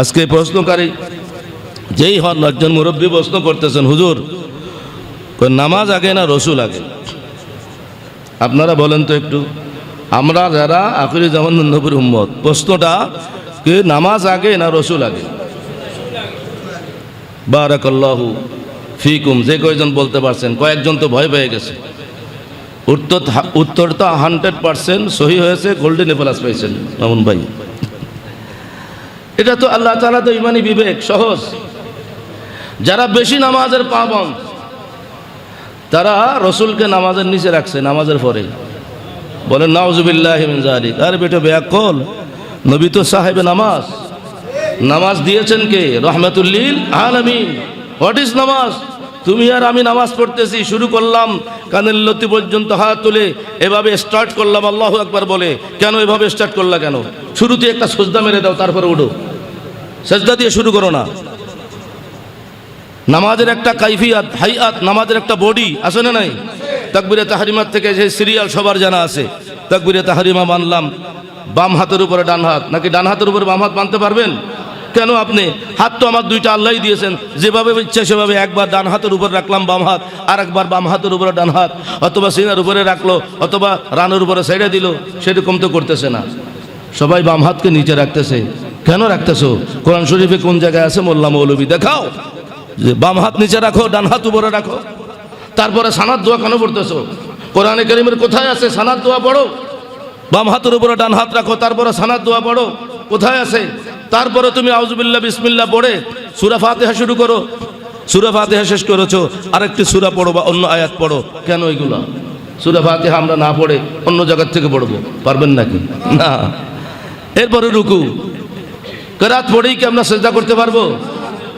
আজকে প্রশ্নকারী, যেই হন একজন মুরব্বী প্রশ্ন করতেছেন, হুজুর নামাজ আগে না রসুল আগে? আপনারা বলেন তো একটু। আমরা যারা আখরি জামান নবীর উম্মত, প্রশ্নটা, কি নামাজ আগে না রসুল আগে? বারাকাল্লাহু ফিকুম, যে কয়জন বলতে পারছেন, কয়েকজন তো ভয় পেয়ে গেছে। উত্তর উত্তরটা হান্ড্রেড পার্সেন্ট সহি হয়েছে গোল্ডেন এ প্লাস পাইছেন, মামুন ভাই। এটা তো আল্লাহ তালা তো ইমানি বিবেক, সহজ। যারা বেশি নামাজের পাবন তারা রসুলকে নামাজের নিচে রাখছে, নামাজের পরে। বলেন, নাউজুবিল্লাহ জালিক আর বেটা, বেয়াকল। নবী তো সাহেবে নামাজ। নামাজ দিয়েছেন কে? রহমতুল্লিল আলামিন। হোয়াট ইজ নামাজ? তুমি আর আমি নামাজ পড়তেছি, শুরু করলাম, কানের লতি পর্যন্ত হাত তুলে, এভাবে স্টার্ট করলাম, আল্লাহ একবার বলে। কেন এভাবে স্টার্ট করলা কেন? শুরুতে একটা সজদা মেরে দাও, তারপরে উঠো। সেজদা দিয়ে শুরু করো না। নামাজের একটা কাইফিয়াত, হাইয়াত, নামাজের একটা বডি, আছে না নাই? তাকবিরে তাহারিমার থেকে যে সিরিয়াল সবার জানা আছে। তাকবিরে তাহারিমা বানলাম বাম হাতের উপরে ডান হাত। নাকি ডান হাতের উপরে বাম হাত মানতে পারবেন? কেন আপনি? হাত তো আমার দুইটা আল্লাহই দিয়েছেন। যেভাবে ইচ্ছা সেভাবে একবার ডান হাতের উপর রাখলাম বাম হাত, আর একবার বাম হাতের উপরে ডান হাত। অথবা সিনার উপরে রাখল, অথবা রানের উপরে সাইডে দিল, সেরকম তো করতেছে না। সবাই বাম হাতকে নিচে রাখতেছে। কেন রাখতেছো? কোরআন শরীফে কোন জায়গায় আছে মোল্লা মৌলবি? দেখাও। যে বাম হাত নিচে রাখো, ডান হাত উপরে রাখো। তারপরে সানাদ দোয়া কেন পড়তেছো? কোরআনে করিমের কোথায় আছে সানাদ দোয়া পড়ো? বাম হাতের উপরে ডান হাত রাখো, তারপরে সানাদ দোয়া পড়ো। কোথায় আছে? তারপরে তুমি আউজুবিল্লাহ বিসমিল্লাহ পড়ে সুরা ফাতেহা শুরু করো। সুরা ফাতেহা শেষ করেছ, আরেকটি সুরা পড়ো বা অন্য আয়াত পড়ো। কেন এগুলা? সুরা ফাতেহা আমরা না পড়ে অন্য জায়গার থেকে পড়ব, পারবেন নাকি? না। এরপরে রুকু। কেরাত পড়েই কি আমরা চেষ্টা করতে পারব?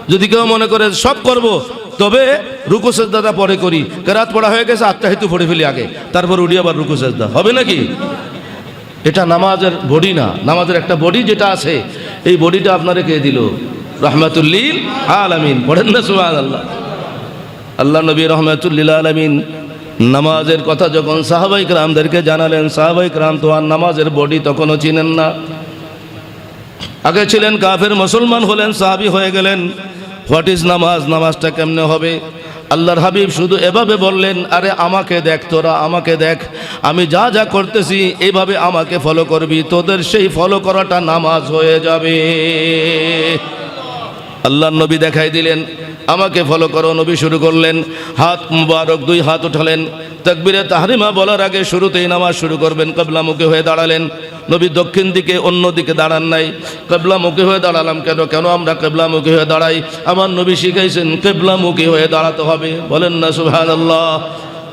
যদি কেউ মনে করে সব করব, তবে রুকু সেজদাটা পরে করি। কেরাত পড়া হয়ে গেছে আত্মা হেতু পড়ে ফেলি আগে। তারপর উঠি আবার রুকু সেজদা। হবে নাকি? এটা নামাজের বডি না। নামাজের একটা বডি যেটা আছে, এই বডিটা আপনারে কে দিল? রহমাতুল্লিল আলামিন। পড়েন না সুবহান আল্লাহ আল্লাহ নবী রহমাতুল্লিল আলামিন নামাজের কথা যখন সাহাবাই রামদেরকে জানালেন সাহাবাই রাম তো আর নামাজের বডি তখনও চিনেন না। আগে ছিলেন কাফের, মুসলমান হলেন, সাহাবি হয়ে গেলেন। হোয়াট ইজ নামাজ? নামাজটা কেমনে হবে? আল্লাহর হাবিব শুধু এভাবে বললেন, আরে আমাকে দেখ তোরা, আমাকে দেখ, আমি যা যা করতেছি এইভাবে আমাকে ফলো করবি, তোদের সেই ফলো করাটা নামাজ হয়ে যাবে। আল্লাহ নবী দেখাই দিলেন, আমাকে ফলো করো। নবী শুরু করলেন, হাত মুবারক দুই হাত উঠালেন, তকবিরে তাহরিমা বলার আগে শুরুতেই নামাজ শুরু করবেন, কবলামুখী হয়ে দাঁড়ালেন। নবী দক্ষিণ দিকে, অন্য দিকে দাঁড়ান নাই। কেবলামুখী হয়ে দাঁড়ালাম কেন? কেন আমরা কেবলামুখী হয়ে দাঁড়াই? আমার নবী শিখাইছেন, কেবলামুখী হয়ে দাঁড়াতে হবে। বলেন না সুহান আল্লাহ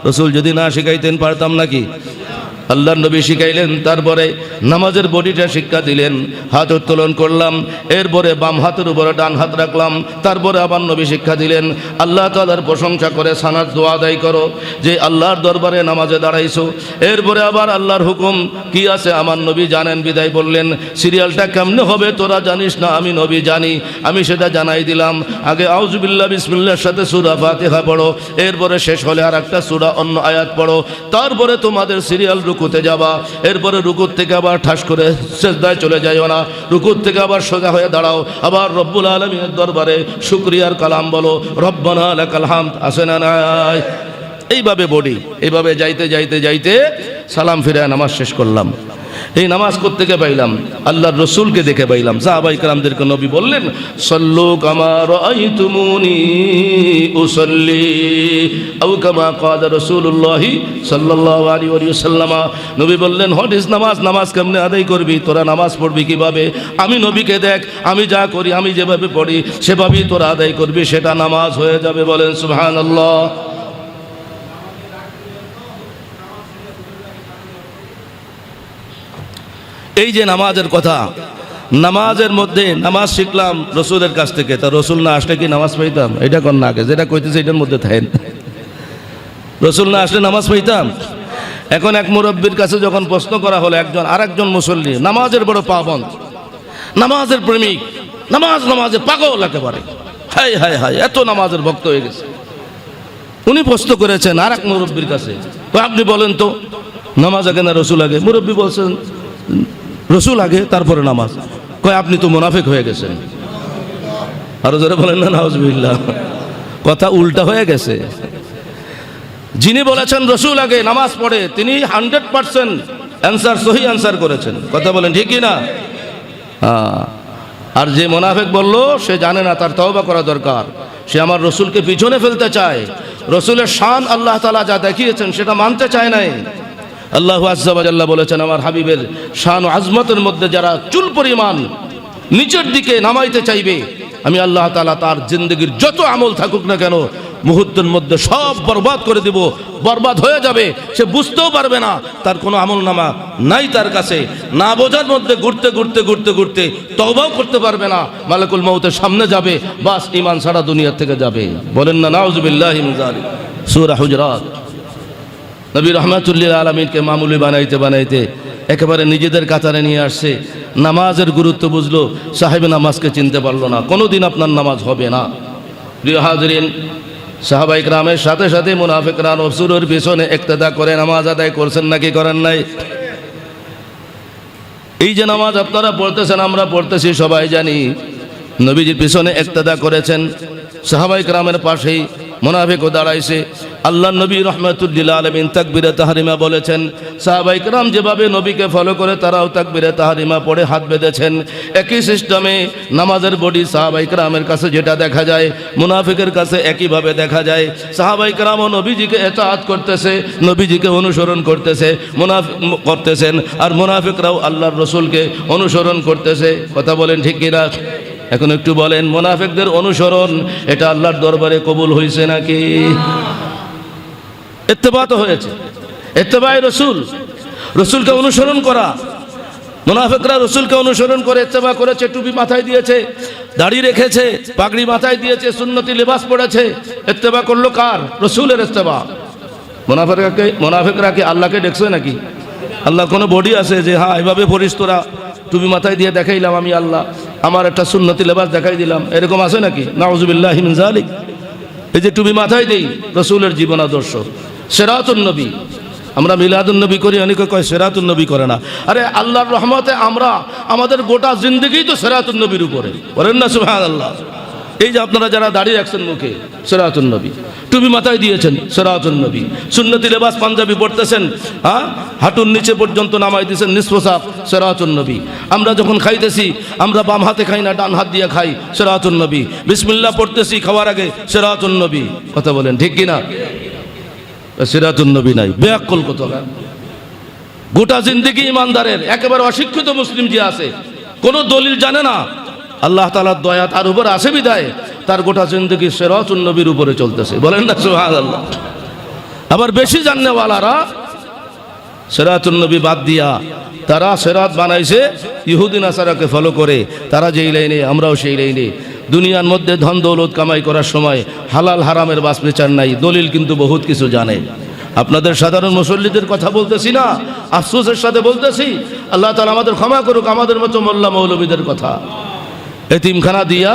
রসুল যদি না শিখাইতেন পারতাম নাকি? আল্লাহ নবী শিখাইলেন, তারপরে নামাজের বডিটা শিক্ষা দিলেন, হাত উত্তোলন করলাম, এরপরে বাম হাতের উপরে ডান হাত রাখলাম, তারপরে আবার নবী শিক্ষা দিলেন, আল্লাহ তালার প্রশংসা করে সানার দোয়া আদায় করো, যে আল্লাহর দরবারে নামাজে দাঁড়াইছো। এরপরে আবার আল্লাহর হুকুম, কি আছে আমার নবী জানেন, বিদায় বললেন, সিরিয়ালটা কেমনে হবে তোরা জানিস না, আমি নবী জানি, আমি সেটা জানাই দিলাম। আগে আউজুবিল্লাহ বিসমিল্লার সাথে সুরা ফাতেহা পড়ো, এরপরে শেষ হলে আর একটা সুরা, অন্য আয়াত পড়ো, তারপরে তোমাদের সিরিয়াল রুকুতে যাবা। এরপরে রুকুর থেকে আবার ঠাস করে শেষদায় চলে যাইও না। রুকুর থেকে আবার সোজা হয়ে দাঁড়াও। আবার রব্বুল আলমীর দরবারে শুক্রিয়ার কালাম বলো, রব্বানা লাকাল হামদ। আসে না নাই? এইভাবে বডি এইভাবে যাইতে যাইতে যাইতে সালাম ফিরে নামাজ শেষ করলাম। এই নামাজ থেকে পাইলাম, আল্লাহর রসুলকে দেখে পাইলাম। সাহাবাই কালামদেরকে নবী বললেন, সল্লু কামার নবী বললেন হট ইস নামাজ? নামাজ কেমনে আদায় করবি? তোরা নামাজ পড়বি কীভাবে? আমি নবীকে দেখ, আমি যা করি, আমি যেভাবে পড়ি, সেভাবেই তোরা আদায় করবি, সেটা নামাজ হয়ে যাবে বলেন সুহান আল্লাহ এই যে নামাজের কথা, নামাজের মধ্যে নামাজ শিখলাম রসুলের কাছ থেকে। তা রসুল না আসলে কি নামাজ পাইতাম এটা কোন না আগে? যেটা কইতেছে এটার মধ্যে থাকেন। রসুল না আসলে নামাজ পাইতাম এখন এক মুরব্বীর কাছে যখন প্রশ্ন করা হলো, একজন, আরেকজন মুসল্লি, নামাজের বড় পাবন, নামাজের প্রেমিক, নামাজ নামাজে পাগল একেবারে। হাই হাই হাই এত নামাজের ভক্ত হয়ে গেছে। উনি প্রশ্ন করেছেন আর এক মুরব্বীর কাছে, তো আপনি বলেন তো, নামাজ আগে না রসুল আগে? মুরব্বী বলছেন রসুল আগে, তারপরে নামাজ। কয়, আপনি তো মোনাফেক হয়ে গেছেন। আরও জোরে বলেন না, নাউজবিল্লাহ। কথা উল্টা হয়ে গেছে। যিনি বলেছেন রসুল আগে নামাজ পড়ে, তিনি হান্ড্রেড পার্সেন্ট অ্যান্সার, সহি অ্যান্সার করেছেন। কথা বলেন ঠিক না হ্যাঁ। আর যে মোনাফেক বলল, সে জানে না, তার তওবা করা দরকার। সে আমার রসুলকে পিছনে ফেলতে চায়। রসুলের শান আল্লাহ তালা যা দেখিয়েছেন, সেটা মানতে চায় নাই। আল্লাহ আজ্জাবাজাল্লাহ বলেছেন, আমার হাবিবের শান ও আজমতের মধ্যে যারা চুল পরিমাণ নিচের দিকে নামাইতে চাইবে, আমি আল্লাহ তালা তার জিন্দগির যত আমল থাকুক না কেন, মুহূর্তের মধ্যে সব বরবাদ করে দিব। বরবাদ হয়ে যাবে, সে বুঝতেও পারবে না, তার কোনো আমল নামা নাই তার কাছে। না বোঝার মধ্যে ঘুরতে ঘুরতে ঘুরতে ঘুরতে তবাও করতে পারবে না। মালাকুল মৌতের সামনে যাবে, বাস ইমান সারা দুনিয়ার থেকে যাবে। বলেন না, নাউজুবিল্লাহ সুরা হুজরাত। নবী রহমাতুল্লিল আলমিনকে মামুলি বানাইতে বানাইতে একেবারে নিজেদের কাতারে নিয়ে আসছে। নামাজের গুরুত্ব বুঝলো, সাহেব নামাজকে চিনতে পারল না। কোনোদিন আপনার নামাজ হবে না। প্রিয় হাজরিন, সাহাবাই গ্রামের সাথে সাথে মুনাফিকরা রসুরের পিছনে একতেদা করে নামাজ আদায় করছেন নাকি করেন নাই? এই যে নামাজ আপনারা পড়তেছেন, আমরা পড়তেছি, সবাই জানি। নবীজির পিছনে একতেদা করেছেন। সাহাবাই গ্রামের পাশেই মোনাফিকও দাঁড়াইছে। আল্লাহ নবী রহমতুল্লিল আলমিন তাকবিরে তাহারিমা বলেছেন, সাহাবাই রাম যেভাবে নবীকে ফলো করে তারাও তাকবিরে তাহারিমা পড়ে হাত বেঁধেছেন। একই সিস্টেমে নামাজের বডি সাহাবাই রামের কাছে যেটা দেখা যায়, মুনাফিকের কাছে একইভাবে দেখা যায়। সাহাবাই রামও নবীজিকে এতাহাত করতেছে, নবীজিকে অনুসরণ করতেছে, মুনাফিক করতেছেন। আর মুনাফিকরাও আল্লাহর রসুলকে অনুসরণ করতেছে। কথা বলেন ঠিক কিনা? এখন একটু বলেন, মোনাফেকদের অনুসরণ, এটা আল্লাহর দরবারে কবুল হয়েছে নাকি? এত্তেবা তো হয়েছে। এত্তেবাই রসুল, রসুলকে অনুসরণ করা। মোনাফেকরা রসুলকে অনুসরণ করে এত্তেবা করেছে, টুপি মাথায় দিয়েছে, দাড়ি রেখেছে, পাগড়ি মাথায় দিয়েছে, সুন্নতি লেবাস পড়েছে। এত্তেবা করল কার? রসুলের এত্তেবা মোনাফেকরাকে মোনাফেকরা কি আল্লাহকে দেখছে নাকি? আল্লাহ কোনো বডি আছে যে হ্যাঁ এভাবে পড়িস তোরা, টুপি মাথায় দিয়ে দেখাইলাম আমি আল্লাহ। আমার একটা সুন্নতি লেবাস দেখাই দিলাম। এরকম আছে নাকি? নাউজুবিল্লাহ হিমজালিক এই যে টুপি মাথায় দেই, রসুলের জীবন আদর্শ। সেরাতুন নবী। আমরা মিলাদুন নবী করি, অনেকে কয় সেরাতুন নবী করে না। আরে আল্লাহর রহমতে আমরা, আমাদের গোটা জিন্দগি তো সেরাতুন নবীর উপরে। বলেন না সুহান আল্লাহ এই যে আপনারা যারা দাঁড়িয়ে রাখছেন মুখে, সেরাতুন নবী। টুপি মাথায় দিয়েছেন, সেরাতুন নবী। সুন্নতি লেবাস পাঞ্জাবি পড়তেছেন হ্যাঁ হাঁটুর নিচে পর্যন্ত নামাই দিয়েছেন নিষ্পোষাক সেরাতুন নবী। আমরা যখন খাইতেছি, আমরা বাম হাতে খাই না, ডান হাত দিয়ে খাই, সেরাতুন নবী। বিসমিল্লাহ পড়তেছি, খাওয়ার আগে সেরাতুন নবী। কথা বলেন, ঠিক কিনা? সিরাতুন নবী নাই, বেয়াক্কল কত গোটা জিন্দিগি ইমানদারের, একেবারে অশিক্ষিত মুসলিম যে আছে, কোনো দলিল জানে না। আল্লাহ তালার দয়া তার উপর আসে বিদায়। তার গোটা জিন্দগি সেরাতুন নবীর উপরে চলতেছে। বলেন না সুহান আল্লাহ আবার বেশি জাননেওয়ালারা সেরাতুন নবী বাদ দিয়া তারা সেরাত বানাইছে ইহুদিন আসারাকে ফলো করে। তারা যেই লাইনে আমরাও সেই লাইনে দুনিয়ার মধ্যে ধন দৌলত কামাই করার সময় হালাল হারামের বাস বিচার নাই, দলিল কিন্তু বহুত কিছু জানে। আপনাদের সাধারণ মুসল্লিদের কথা বলতেছি না, আফসোসের সাথে বলতেছি, আল্লাহ তালা আমাদের ক্ষমা করুক, আমাদের মতো মোল্লা মৌলবীদের কথা। এতিমখানা দিয়া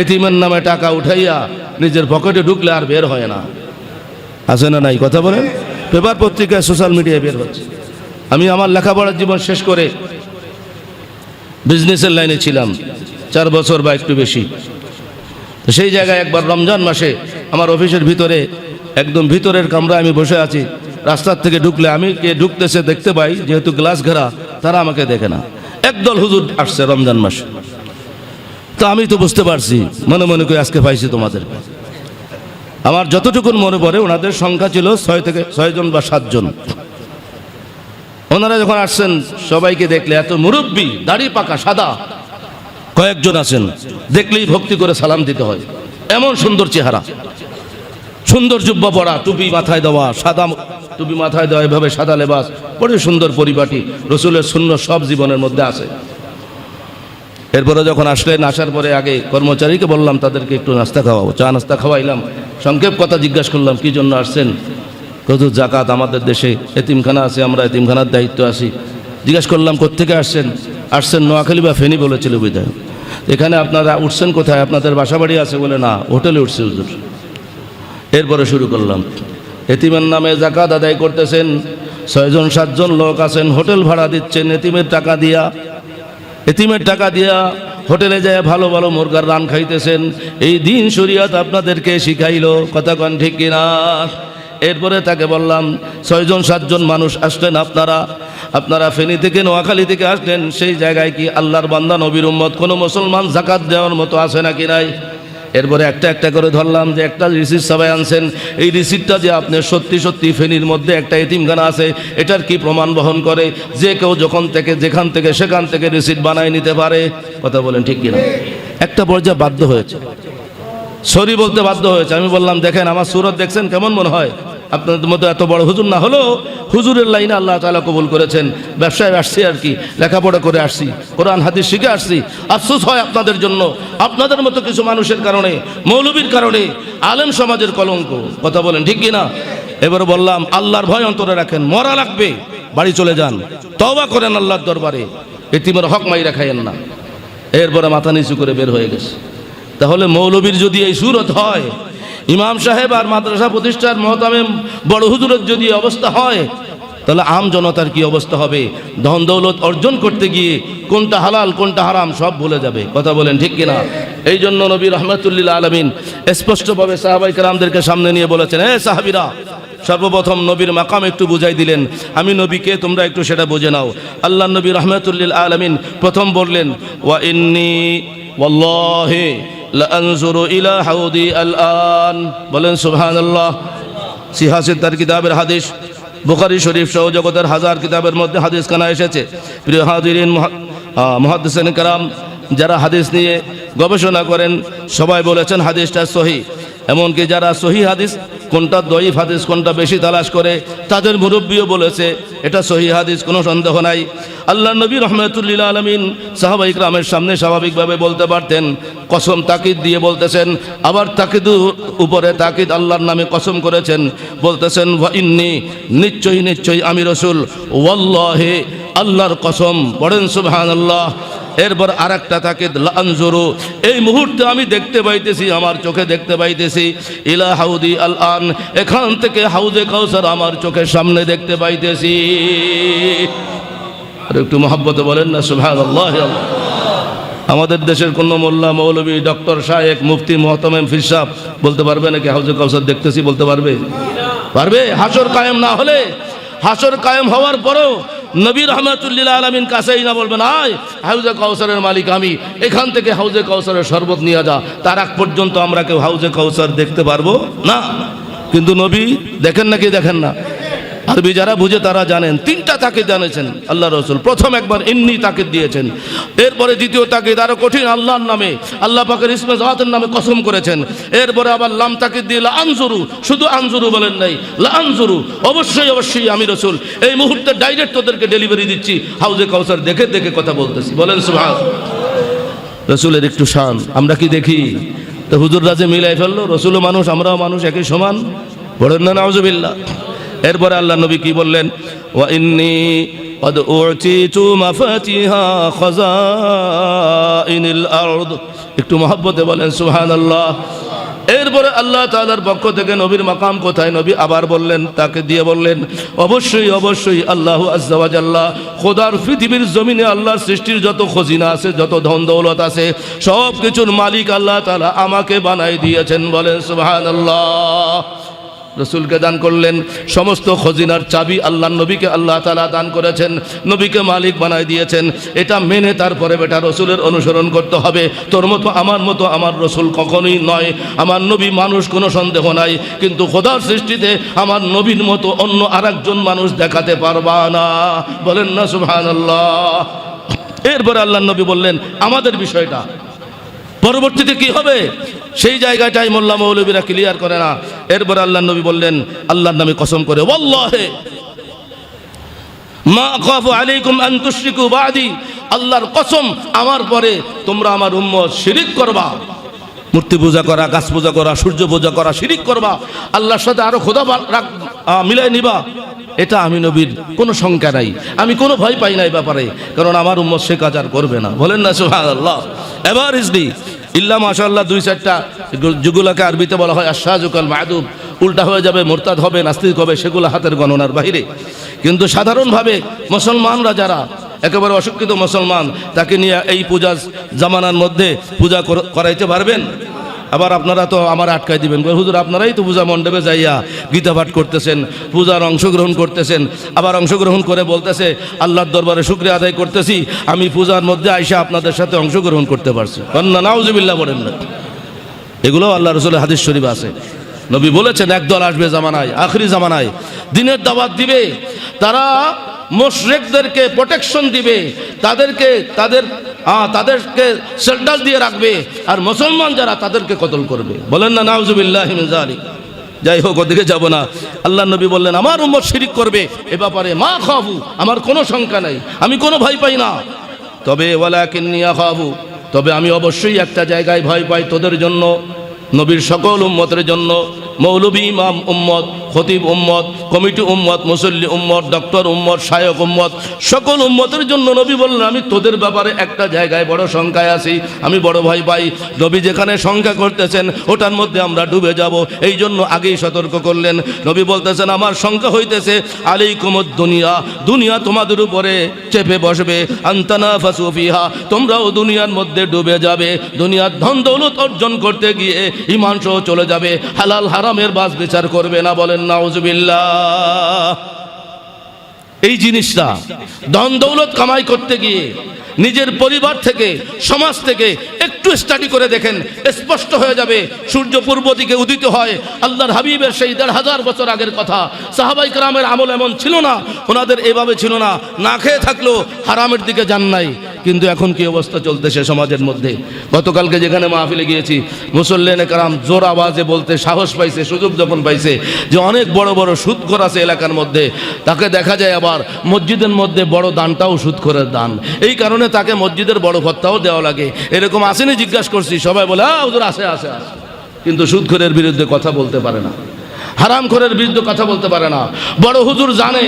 এতিমের নামে টাকা উঠাইয়া নিজের পকেটে ঢুকলে আর বের হয় না। আছে না নাই? কথা বলেন। পেপার পত্রিকায় সোশ্যাল মিডিয়ায় বের হচ্ছে। আমি আমার লেখাপড়ার জীবন শেষ করে বিজনেসের লাইনে ছিলাম, চার বছর বা একটু বেশি। তো সেই জায়গায় একবার রমজান মাসে আমার অফিসের ভিতরে একদম ভিতরের কামরা আমি বসে আছি। রাস্তার থেকে ঢুকলে আমি কে ঢুকতেছে দেখতে পাই, যেহেতু গ্লাস ঘেরা, তারা আমাকে দেখে না। একদল হুজুর আসছে রমজান মাসে। তো আমি তো বুঝতে পারছি, মনে মনে করে আজকে পাইছি তোমাদের আমার যতটুকুন মনে পড়ে, ওনাদের সংখ্যা ছিল ছয় থেকে ছয়জন বা সাতজন ওনারা যখন আসছেন, সবাইকে দেখলে এত মুরব্বী, দাড়ি পাকা, সাদা, কয়েকজন আছেন, দেখলেই ভক্তি করে সালাম দিতে হয়। এমন সুন্দর চেহারা। সুন্দর জুব্বা পরা, টুপি মাথায় দেওয়া, সাদা টুপি মাথায় দেওয়া, এভাবে সাদা লেবাস, বড় সুন্দর পরিপাটি, রসুলের শূন্য সব জীবনের মধ্যে আছে। এরপরে যখন আসলেন, আসার পরে আগে কর্মচারীকে বললাম, তাদেরকে একটু নাস্তা খাওয়াবো। চা নাস্তা খাওয়াইলাম। সংক্ষেপ কথা জিজ্ঞাসা করলাম, কী জন্য আসছেন? কত জাকাত আমাদের দেশে। এতিমখানা আছে, আমরা এতিমখানার দায়িত্ব আছি। জিজ্ঞাসা করলাম, কোত্থেকে আসছেন? আসছেন নোয়াখালী বা ফেনি, বলেছিল বিদায় এখানে আপনারা উঠছেন কোথায়? আপনাদের বাসা বাড়ি আছে বলে না, হোটেলে উঠছে হুজুর। এরপরে শুরু করলাম, এতিমের নামে জাকাত আদায় করতেছেন। ছয়জন, সাতজন লোক আছেন, হোটেল ভাড়া দিচ্ছেন। এতিমের টাকা দিয়া এতিমের টাকা দিয়া হোটেলে যায় ভালো ভালো মুরগার রান খাইতেছেন। এই দিন শরীয়ত আপনাদেরকে শিখাইল, কথা কন ঠিক কিনা? এরপরে তাকে বললাম, ছয়জন, সাতজন মানুষ আসলেন আপনারা। আপনারা ফেনী থেকে, নোয়াখালী থেকে আসলেন, সেই জায়গায় কি আল্লাহর বান্দা, নবীর উম্মত কোনো মুসলমান জাকাত দেওয়ার মতো আছে নাকি নাই? এরপরে একটা একটা করে ধরলাম যে একটা রিসিট সবাই আনছেন। এই রিসিটটা যে আপনি সত্যি সত্যি ফেনির মধ্যে একটা এতিমখানা আছে, এটার কি প্রমাণ বহন করে? যে কেউ যখন থেকে, যেখান থেকে, সেখান থেকে রিসিট বানায় নিতে পারে। কথা বলেন ঠিক কিনা? একটা পর্যায়ে বাধ্য হয়েছে। সরি বলতে বাধ্য হয়েছে। আমি বললাম, দেখেন, আমার সুরত দেখছেন, কেমন মনে হয়? আপনাদের মতো এত বড় হুজুর না হলেও হুজুরের লাইনে আল্লাহ তালা কবুল করেছেন। ব্যবসায় আসছি আর কি, লেখাপড়া করে আসছি, কোরআন, হাদিস শিখে আসছি। আফসোস হয় আপনাদের জন্য, আপনাদের মতো কিছু মানুষের কারণে, মৌলবীর কারণে, আলেম সমাজের কলঙ্ক, কথা বলেন ঠিক কি না এবার বললাম, আল্লাহর ভয় অন্তরে রাখেন, মরা লাগবে, বাড়ি চলে যান তবা করেন আল্লাহর দরবারে, এতিমের হক মাইরা খাইয়েন না। এরপরে মাথা নিচু করে বের হয়ে গেছে। তাহলে মৌলবীর যদি এই সুরত হয় ইমাম সাহেব আর মাদ্রাসা প্রতিষ্ঠার মহতামে বড় হুজুরের যদি অবস্থা হয়, তাহলে আম জনতার কি অবস্থা হবে? ধন দৌলত অর্জন করতে গিয়ে কোনটা হালাল, কোনটা হারাম, সব ভুলে যাবে। কথা বলেন ঠিক কিনা? এই জন্য নবী রহমতুল্লিল্লা আলমিন স্পষ্টভাবে সাহাবাই কালামদেরকে সামনে নিয়ে বলেছেন হ্যাঁ সাহাবিরা, সর্বপ্রথম নবীর মাকাম একটু বুঝাই দিলেন। আমি নবীকে তোমরা একটু সেটা বুঝে নাও। আল্লাহ নবী রহমতুল্লিল আলমিন প্রথম বললেন, ওয়া ইন্নি লানজুরু ইলা হাউদি আল বলেন, সুবহানাল্লাহ। সিহাসিদ তার কিতাবের হাদিস। বুখারী শরীফ সহ জগতের হাজার কিতাবের মধ্যে হাদিস কানা এসেছে। প্রিয় হাজিরিন মহাদিসেন যারা হাদিস নিয়ে গবেষণা করেন, সবাই বলেছেন হাদিসটা সহি। এমনকি যারা সহি হাদিস কোনটা দইফ হাদিস, কোনটা বেশি তালাশ করে, তাদের মুরব্বীও বলেছে, এটা সহি হাদিস, কোনো সন্দেহ নাই। আল্লাহ নবী রহমতুল্লিল আলমিন সাহাবাই ইকরামের সামনে স্বাভাবিকভাবে বলতে পারতেন, কসম তাকিদ দিয়ে বলতেছেন, আবার তাকিদ উপরে তাকিদ আল্লাহর নামে কসম করেছেন, বলতেছেন ইন্নি, নিশ্চয়ই নিশ্চয়ই আমি রসুল, ওয়াল্লাহে, আল্লাহর কসম, পড়েন সুবহান আল্লাহ এরপর আর একটা লানজুরু এই মুহূর্তে আমি দেখতে পাইতেছি, আমার চোখে দেখতে পাইতেছি। ইলা হাউদি আল আন এখান থেকে হাউদে কাউসার আমার চোখের সামনে দেখতে পাইতেছি। আর একটু মহাব্বতে বলেন না আল্লাহ আমাদের দেশের কোন মোল্লা, মৌলবী, ডক্টর শাহেক মুফতি মহতমেম ফিরসাব বলতে পারবে নাকি হাউজে কাউসার দেখতেছি, বলতে পারবে? পারবে? হাসর কায়েম না হলে হাসর কায়েম হওয়ার পরেও নবী রহমতুল্লিল আলমিন কাছেই না বলবেন, আয়, হাউজে কৌসারের মালিক আমি। এখান থেকে হাউজে কৌসারের শরবত নিয়ে যা। তার আগ পর্যন্ত আমরা কেউ হাউজে কৌসার দেখতে পারব না। কিন্তু নবী দেখেন নাকি দেখেন না? আরবি যারা বুঝে তারা জানেন। তিনটা তাকে জানেছেন আল্লাহ রসুল। প্রথম একবার এমনি তাকে দিয়েছেন। এরপরে দ্বিতীয় তাকে আরও কঠিন, আল্লাহর নামে, আল্লাহ পাকের ইসমে জাহাতের নামে কসম করেছেন। এরপরে আবার লাম তাকে দিয়ে লা শুধু আনজুরু বলেন নাই লা আনজুরু অবশ্যই অবশ্যই আমি রসুল, এই মুহূর্তে ডাইরেক্ট তোদেরকে ডেলিভারি দিচ্ছি। হাউজে কাউসার দেখে দেখে কথা বলতেছি। বলেন সুভাষ রসুলের একটু শান, আমরা কি দেখি? তো হুজুর রাজে মিলাই ফেলল রসুলও মানুষ, আমরাও মানুষ একই সমান। বলেন না, নাউজুবিল্লাহ। এরপরে আল্লাহ নবী কি বললেন ওয়া ইন্নি قد أعطيت مفاتيح خزائن الأرض একটু মহব্বতে বলেন সুবহানাল্লাহ এরপরে আল্লাহ তাআলার পক্ষ থেকে নবীর মাকাম কোথায় নবী আবার বললেন তাকে দিয়ে বললেন অবশ্যই অবশ্যই আল্লাহ আজ্জাওয়াজাল্লাহ খোদার পৃথিবীর জমিনে আল্লাহর সৃষ্টির যত খজিনা আছে যত ধন দৌলত আছে সব কিছুর মালিক আল্লাহ তাআলা আমাকে বানাই দিয়েছেন বলেন সুবহানাল্লাহ রসুলকে দান করলেন। সমস্ত খজিনার চাবি আল্লাহ নবীকে আল্লাহ তালা দান করেছেন, নবীকে মালিক বানাই দিয়েছেন। এটা মেনে তারপরে বেটা রসুলের অনুসরণ করতে হবে। তোর মতো, আমার মতো, আমার রসুল কখনোই নয়। আমার নবী মানুষ, কোনো সন্দেহ নাই। কিন্তু খোদার সৃষ্টিতে আমার নবীর মতো অন্য আরেকজন মানুষ দেখাতে পারবা না। বলেন না সুবহান আল্লাহ এরপরে আল্লাহ নবী বললেন, আমাদের বিষয়টা পরবর্তীতে কি হবে? সেই জায়গাটাই মোল্লা মৌলবীরা ক্লিয়ার করে না। এরপর আল্লাহ নবী বললেন, আল্লাহর নামে কসম করে, ওয়াল্লাহে, মা খাফু আলাইকুম আন তুশরিকু বাদি। আল্লাহর কসম, আমার পরে তোমরা আমার উম্মত শিরিক করবা। মূর্তি পূজা করা, গাছ পূজা করা, সূর্য পূজা করা, শিরিক করবা। আল্লাহর সাথে আরও খোদা মিলাই নিবা। এটা আমি নবীর কোনো শঙ্কা নাই। আমি কোনো ভয় পাই না এই ব্যাপারে, কারণ আমার উম্মত সে কাজ আর করবে না। বলেন না সুহান আল্লাহ এবার ইসলি ইল্লা মাশাল্লাহ দুই চারটা যেগুলোকে আরবিতে বলা হয় আশাহুকাল মাহদুব উল্টা হয়ে যাবে মোরতাদ হবে, নাস্তিক হবে, সেগুলো হাতের গণনার বাহিরে। কিন্তু সাধারণভাবে মুসলমানরা যারা, একেবারে অশিক্ষিত মুসলমান, তাকে নিয়ে এই পূজা জামানার মধ্যে পূজা কর- করাইতে পারবেন? আবার আপনারা তো আমার আটকাই দিবেন। হুজুর, আপনারাই তো পূজা মণ্ডপে যাইয়া গীতা পাঠ করতেছেন, পূজার অংশগ্রহণ করতেছেন, আবার অংশগ্রহণ করে বলতেছে, আল্লাহর দরবারে শুক্রিয়া আদায় করতেছি, আমি পূজার মধ্যে আইসা আপনাদের সাথে অংশগ্রহণ করতে পারছি। না, নাউজুবিল্লাহ বলেন না। এগুলো আল্লাহ রসুলের হাদিস শরীফ আছে। নবী বলেছেন, একদল আসবে জামানায়, আখরি জামানায়, দিনের দাওয়াত দিবে, তারা মোশরেকদেরকে প্রোটেকশন দিবে, তাদেরকে, তাদের আহ, তাদেরকে শেল্টার দিয়ে রাখবে। আর মুসলমান যারা তাদেরকে কতল করবে। বলেন না নাউজুবিল্লাহ জালিক যাই হোক ওদিকে যাব না। আল্লাহ নবী বললেন আমার উম্মত শিরিক করবে। এ ব্যাপারে মা খাবু আমার কোনো শঙ্কা নাই। আমি কোনো ভয় পাই না। তবে ওয়ালা কিন্নিয়া খাবু তবে আমি অবশ্যই একটা জায়গায় ভয় পাই তোদের জন্য নবীর সকল উম্মতের জন্য। মৌলবী ইমাম উম্মত, খতিব উম্মত, কমিটি উম্মত, মুসল্লি উম্মত, ডক্টর উম্মত শায়ক উম্মত, সকল উম্মতের জন্য নবী বললেন, আমি তোদের ব্যাপারে একটা জায়গায় বড় সংখ্যায় আছি, আমি বড় ভয় পাই। নবী যেখানে সংখ্যা করতেছেন, ওটার মধ্যে আমরা ডুবে যাব। এই জন্য আগেই সতর্ক করলেন। নবী বলতেছেন, আমার সংখ্যা হইতেছে আলী কুমদ দুনিয়া দুনিয়া তোমাদের উপরে চেপে বসবে আন্তানা ফাসুফিহা তোমরাও দুনিয়ার মধ্যে ডুবে যাবে। দুনিয়ার ধন দৌলত অর্জন করতে গিয়ে ইমান চলে যাবে, হালাল হারামের বাস বিচার করবে না বলেন, নাউজুবিল্লাহ। এই জিনিসটা ধন দৌলত কামাই করতে গিয়ে নিজের পরিবার থেকে, সমাজ থেকে একটু স্টাডি করে দেখেন, স্পষ্ট হয়ে যাবে, সূর্য পূর্ব দিকে উদিত হয়। আল্লাহর হাবিবের সেই দেড় হাজার বছর আগের কথা। সাহাবাই কালামের আমল এমন ছিল না, ওনাদের এভাবে ছিল না। না খেয়ে থাকলেও হারামের দিকে যান নাই। কিন্তু এখন কি অবস্থা চলতেছে সমাজের মধ্যে? গতকালকে যেখানে মাহফিলে গিয়েছি মুসল্লেনে কারাম জোর আওয়াজে বলতে সাহস পাইছে, সুযোগ যখন পাইছে যে অনেক বড় বড় সুদখোর আছে এলাকার মধ্যে, তাকে দেখা যায় আবার মসজিদের মধ্যে বড় দানটাও সুদখোরের দান। এই কারণে তাকে মসজিদের বড় ভত্তাও দেওয়া লাগে। এরকম আসেনি জিজ্ঞাসা করছি, সবাই বলে হ্যাঁ হুজুর, আসে আসে আসে। কিন্তু সুদখোরের বিরুদ্ধে কথা বলতে পারে না। হারামখোরের বিরুদ্ধে কথা বলতে পারে না। বড় হুজুর জানে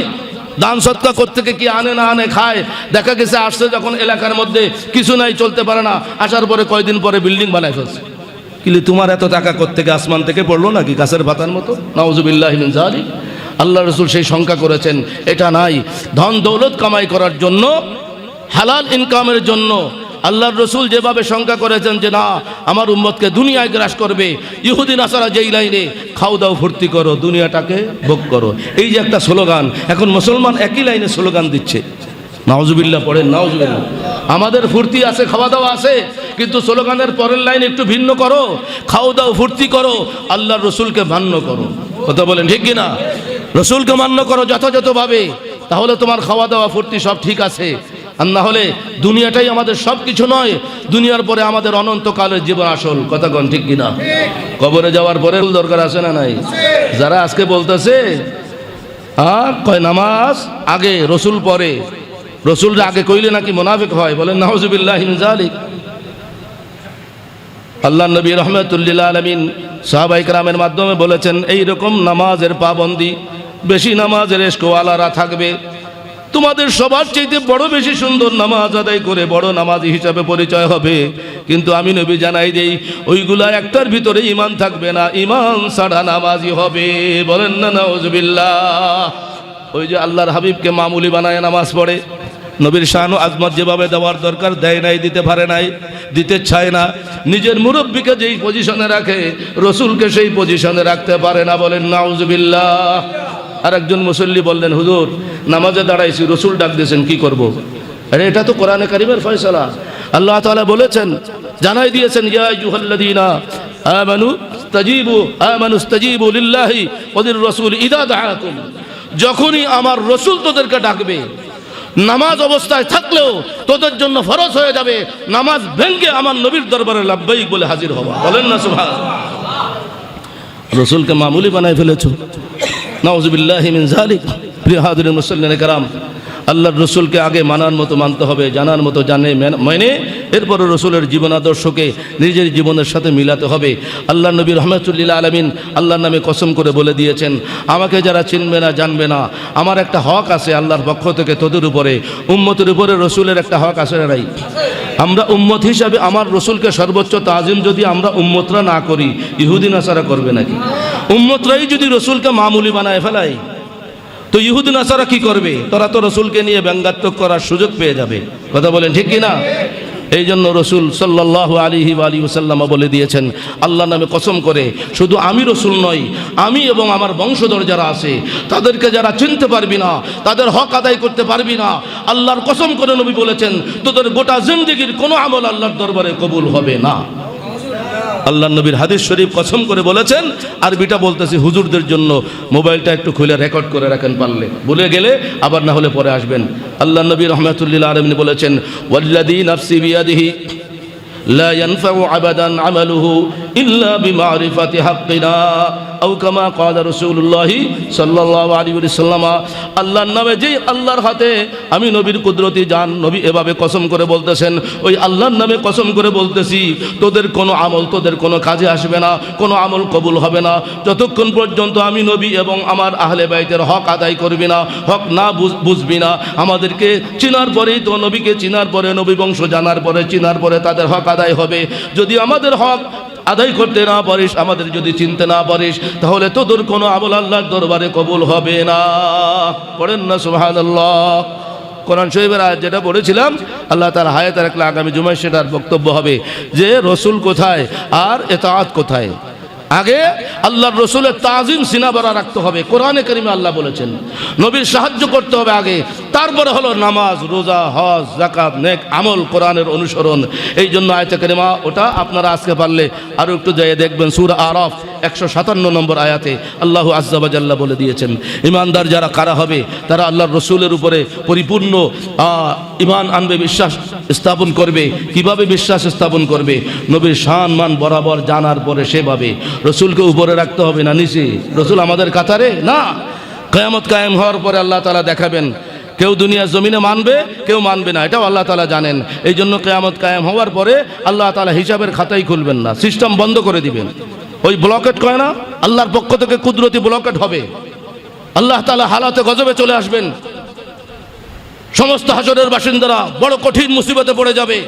দান সৎকা থেকে কি আনে না আনে খায়? দেখা গেছে আসছে যখন এলাকার মধ্যে কিছু নাই, চলতে পারে না। আসার পরে কয়দিন পরে বিল্ডিং বানায় ফেলছে। কিন্তু তোমার এত টাকা থেকে আসমান থেকে পড়ল নাকি গাছের পাতার মতো? নওয়াজুবিল্লাহ জাহারি আল্লাহ রসুল সেই শঙ্কা করেছেন। এটা নাই। ধন দৌলত কামাই করার জন্য, হালাল ইনকামের জন্য আল্লাহর রসুল যেভাবে শঙ্কা করেছেন যে না, আমার উম্মতকে দুনিয়ায় গ্রাস করবে ইহুদিন আসারা যেই লাইনে, খাও দাও ফুর্তি করো, দুনিয়াটাকে ভোগ করো। এই যে একটা স্লোগান, এখন মুসলমান একই লাইনে স্লোগান দিচ্ছে। নাওজুবিল্লাহ পড়েন নাওজুবিল্লাহ আমাদের ফুর্তি আছে, খাওয়া দাওয়া আছে, কিন্তু স্লোগানের পরের লাইন একটু ভিন্ন করো, খাও দাও ফুর্তি করো, আল্লাহর রসুলকে মান্য করো। কথা বলেন ঠিক কিনা? রসুলকে মান্য করো যথাযথভাবে, তাহলে তোমার খাওয়া দাওয়া, ফুর্তি সব ঠিক আছে। আর না হলে দুনিয়াটাই আমাদের সব কিছু নয়, দুনিয়ার পরে আমাদের অনন্তকালের জীবন আসল। কথা কন ঠিক কিনা? কবরে যাওয়ার পরে দরকার আছে না নাই? যারা আজকে বলতেছে কয় নামাজ? আগে রসুল পরে। রসুল আগে কইলে নাকি মোনাফিক হয়? বলেন নাহজুবিল্লাহ আল্লাহ নবী রহমতুল্লিল্লা আলমিন সাহাবাইকরামের মাধ্যমে বলেছেন এই রকম নামাজের পাবন্দি, বেশি নামাজের এসকোয়ালারা থাকবে তোমাদের সবার চাইতে বড় বেশি সুন্দর নামাজ আদায় করে বড় নামাজি হিসাবে পরিচয় হবে। কিন্তু আমি নবী জানাই দেই, ওইগুলা একটার ভিতরে ইমান থাকবে না ইমান ছাড়া নামাজি হবে। বলেন না নজবিল্লাহ ওই যে আল্লাহর হাবিবকে মামুলি বানায় নামাজ পড়ে। নবীর শাহান আজমত যেভাবে দেওয়ার দরকার, দেয় নাই, দিতে পারে নাই, দিতে চায় না। নিজের মুরব্বীকে যেই পজিশনে রাখে, রসুলকে সেই পজিশনে রাখতে পারে না, বলেন নাউজবিল্লাহ। আর একজন মুসল্লি বললেন, হুজুর, নামাজে দাঁড়াইছি, রসুল ডাক দিয়েছেন, কি করব। আরে, এটা তো কোরআনে কারিমের ফয়সলা। আল্লাহ তালা বলেছেন, জানাই দিয়েছেন, ইয়া আইয়ুহাল্লাযীনা আমানু তাজিবু আমানু তাজিবু লিল্লাহি ওয়াদির রাসূল ইদা দাআকুম। যখনই আমার রসুল তোদেরকে ডাকবে, নামাজ অবস্থায় থাকলেও তোদের জন্য ফরজ হয়ে যাবে, নামাজ ভেঙ্গে আমার নবীর দরবারে লাভবাইক বলে হাজির হওয়া। বলেন না সুভাষ রসুলকে মামুলি বানায় ফেলেছো। জালিক আল্লাহর রসুলকে আগে মানার মতো মানতে হবে, জানার মতো জানে, মেন- মেনে, এরপরে রসুলের জীবন আদর্শকে নিজের জীবনের সাথে মিলাতে হবে। আল্লাহ নবী রহমতুল্লিল্লা আলমিন আল্লাহর নামে কসম করে বলে দিয়েছেন, আমাকে যারা চিনবে না, জানবে না, আমার একটা হক আছে আল্লাহর পক্ষ থেকে তোদের উপরে, উম্মতের উপরে রসুলের একটা হক আছে না নাই? আমরা উম্মত হিসাবে আমার রসুলকে সর্বোচ্চ তাজিম যদি আমরা উম্মতরা না করি ইহুদিন আসারা করবে নাকি? উম্মতরাই যদি রসুলকে মামুলি বানায় ফেলাই তো ইহুদ নাসারা কি করবে? তারা তো রসুলকে নিয়ে ব্যঙ্গাত্মক করার সুযোগ পেয়ে যাবে। কথা বলেন ঠিক না এই জন্য রসুল সাল্লাহ আলিহি আলী ওসাল্লামা বলে দিয়েছেন আল্লাহ নামে কসম করে, শুধু আমি রসুল নই, আমি এবং আমার বংশধর যারা আছে, তাদেরকে যারা চিনতে পারবি না, তাদের হক আদায় করতে পারবি না, আল্লাহর কসম করে নবী বলেছেন, তোদের গোটা জিন্দগির কোনো আমল আল্লাহর দরবারে কবুল হবে না। আল্লাহ নবীর হাদিস শরীফ কসম করে বলেছেন আরবিটা বলতেছি হুজুরদের জন্য মোবাইলটা একটু খুলে রেকর্ড করে রাখেন পারলে ভুলে গেলে আবার না হলে পরে আসবেন আল্লাহ নবী রহমতুল্লাহ আলমিন বলেছেন ওয়াল্লাদি নাফসি বিয়াদিহি لا ينفع عبدا عمله إلا بمعرفة حقنا আউকামা কাদা রসুল্লাহি সাল্লাহ আলী সাল্লামা আল্লাহর নামে যেই আল্লাহর হাতে আমি নবীর কুদরতি যান নবী এভাবে কসম করে বলতেছেন, ওই আল্লাহর নামে কসম করে বলতেছি, তোদের কোনো আমল তোদের কোনো কাজে আসবে না, কোনো আমল কবুল হবে না, যতক্ষণ পর্যন্ত আমি নবী এবং আমার আহলে বাইতের হক আদায় করবি না, হক না বুঝবি না, আমাদেরকে চিনার পরেই তো নবীকে চিনার পরে নবী বংশ জানার পরে, চিনার পরে তাদের হক আদায় হবে। যদি আমাদের হক আদায় করতে না পারিস, আমাদের যদি চিনতে না পারিস, তাহলে তোদের কোনো আমল আল্লাহর দরবারে কবুল হবে না। পড়েন না, সুবহানাল্লাহ। কোরআন শরীফের আয়াত যেটা পড়েছিলাম, আল্লাহ তার হায়াত রাখলে আগামী জুমায় সেটার বক্তব্য হবে যে, রসুল কোথায় আর এত কোথায়? আগে আল্লাহর রসুলের তাজিম সিনাবরা রাখতে হবে। কোরআনে করিমে আল্লাহ বলেছেন, নবীর সাহায্য করতে হবে আগে। তারপরে হলো নামাজ, রোজা, হজ জাকাত নেক আমল কোরআনের অনুসরণ। এই জন্য আয়তে করিমা, ওটা আপনারা আজকে পারলে আরও একটু যাইয়ে দেখবেন, সুর আরফ। একশো সাতান্ন নম্বর আয়াতে আল্লাহ আজ্জাবাজাল্লাহ বলে দিয়েছেন, ইমানদার যারা কারা হবে, তারা আল্লাহর রসুলের উপরে পরিপূর্ণ ইমান আনবে, বিশ্বাস স্থাপন করবে। কীভাবে বিশ্বাস স্থাপন করবে? নবীর শান মান বরাবর জানার পরে সেভাবে। রসুলকে উপরে রাখতে হবে না নিচে। রসুল আমাদের কাতারে? না। কয়ামত কায়েম হওয়ার পরে আল্লাহ তালা দেখাবেন, কেউ দুনিয়ার জমিনে মানবে, কেউ মানবে না। এটাও আল্লাহ তালা জানেন। এই জন্য কেয়ামত কায়েম হওয়ার পরে আল্লাহ তালা হিসাবের খাতাই খুলবেন না, সিস্টেম বন্ধ করে দিবেন। ওই ব্লকেট কয় না? আল্লাহর পক্ষ থেকে কুদরতি ব্লকেট হবে। আল্লাহ তালা হালাতে গজবে চলে আসবেন। সমস্ত হাজরের বাসিন্দারা বড় কঠিন মুসিবতে পড়ে যাবে।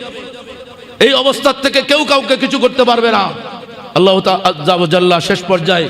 এই অবস্থার থেকে কেউ কাউকে কিছু করতে পারবে না। আল্লাহ শেষ পর্যায়ে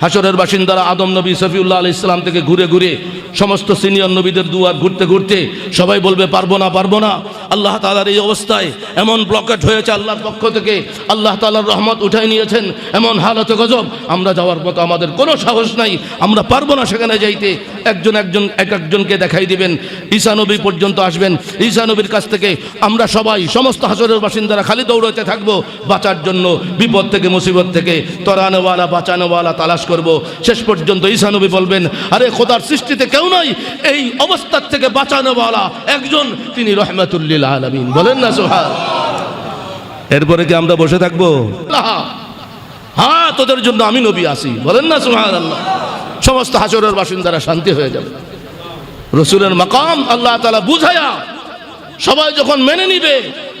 হাসরের বাসিন্দারা আদম নবী সফিউল্লাহ আলি ইসলাম থেকে ঘুরে ঘুরে সমস্ত সিনিয়র নবীদের দুয়ার ঘুরতে ঘুরতে সবাই বলবে, পারব না পারব না। আল্লাহ তালার এই অবস্থায় এমন ব্লকেট হয়েছে আল্লাহর পক্ষ থেকে। আল্লাহ তালার রহমত উঠাই নিয়েছেন। এমন হালত গজব, আমরা যাওয়ার মতো আমাদের কোনো সাহস নাই। আমরা পারব না সেখানে যাইতে। একজন একজন, এক একজনকে দেখাই দিবেন। ঈসা নবী পর্যন্ত আসবেন। ঈসা নবীর কাছ থেকে আমরা সবাই, সমস্ত হাসরের বাসিন্দারা খালি দৌড়াতে থাকব। বাঁচার জন্য বিপদ থেকে, মুসিবত থেকে, তরানোওয়ালা, বাঁচানোওয়ালা, তালাশ করব। শেষ পর্যন্ত ঈসা নবী বলবেন আরে খোদার সৃষ্টিতে কেউ নাই এই অবস্থার থেকে বাঁচানোওয়ালা একজন তিনি রহমাতুল্লিল আলমিন। বলেন না সোহাল এরপরে কি আমরা বসে থাকব? হ্যাঁ তোদের জন্য আমি নবী আসি বলেন না সোহান আল্লাহ সমস্ত হাসরের বাসিন্দারা শান্তি হয়ে যাবে। রসুলের মাকাম আল্লাহ তালা বুঝায়া সবাই যখন মেনে নিবে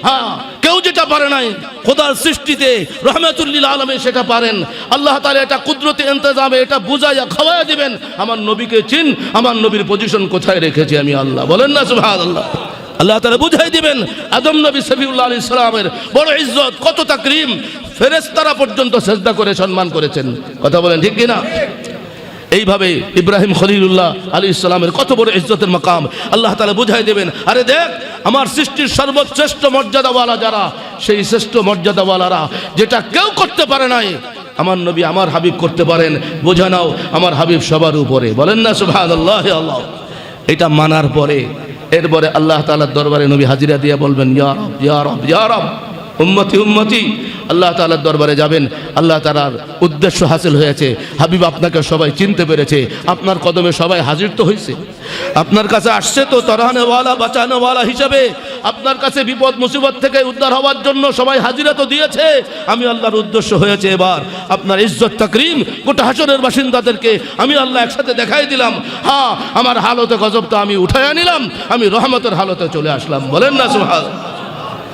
হ্যাঁ কেউ যেটা পারে নাই, খোদার সৃষ্টিতে রহমাতুল্লিল আলমে সেটা পারেন। আল্লাহ তালা এটা কুদরতি এন্তজামে এটা বুঝাইয়া খাওয়াইয়া দিবেন। আমার নবীকে চিন, আমার নবীর পজিশন কোথায় রেখেছি আমি আল্লাহ। বলেন না সুভাষ আল্লাহ আল্লাহ তালা বুঝাই দিবেন, আদম নবী সফিউল্লাহ আলী ইসলামের বড় ইজ্জত, কত তাকরিম। ফেরেস্তারা পর্যন্ত সেজদা করে সম্মান করেছেন। কথা বলেন ঠিক কিনা? এইভাবে ইব্রাহিম খলিলুল্লাহ আলী ইসলামের কত বড় ইজ্জতের মাকাম। আল্লাহ তালা বুঝাই দেবেন, আরে দেখ, আমার সৃষ্টির সর্বশ্রেষ্ঠ মর্যাদাওয়ালা যারা, সেই শ্রেষ্ঠ মর্যাদাওয়ালারা যেটা কেউ করতে পারে নাই, আমার নবী আমার হাবিব করতে পারেন। বোঝা নাও, আমার হাবিব সবার উপরে। বলেন না সুভান আল্লাহ আল্লাহ। এটা মানার পরে, এরপরে আল্লাহ তালার দরবারে নবী হাজিরা দিয়ে বলবেন ইয়ারব ইয়ারব ইয়ারব উম্মতি উম্মতি আল্লাহ তালার দরবারে যাবেন। আল্লাহ তালার উদ্দেশ্য হাসিল হয়েছে। হাবিব আপনাকে সবাই চিনতে পেরেছে। আপনার কদমে সবাই হাজির তো হয়েছে আপনার কাছে আসছে তো তরানেওয়ালা বাঁচানোওয়ালা হিসাবে। আপনার কাছে বিপদ, মুসিবত থেকে উদ্ধার হওয়ার জন্য সবাই হাজিরা তো দিয়েছে। আমি আল্লাহর উদ্দেশ্য হয়েছে এবার। আপনার ইজ্জত তাকরিম গোটা হাসনের বাসিন্দাদেরকে আমি আল্লাহ একসাথে দেখাই দিলাম। হ্যাঁ আমার হালতে গজবটা আমি উঠাইয়া নিলাম। আমি রহমতের হালতে চলে আসলাম। বলেন না সুহাল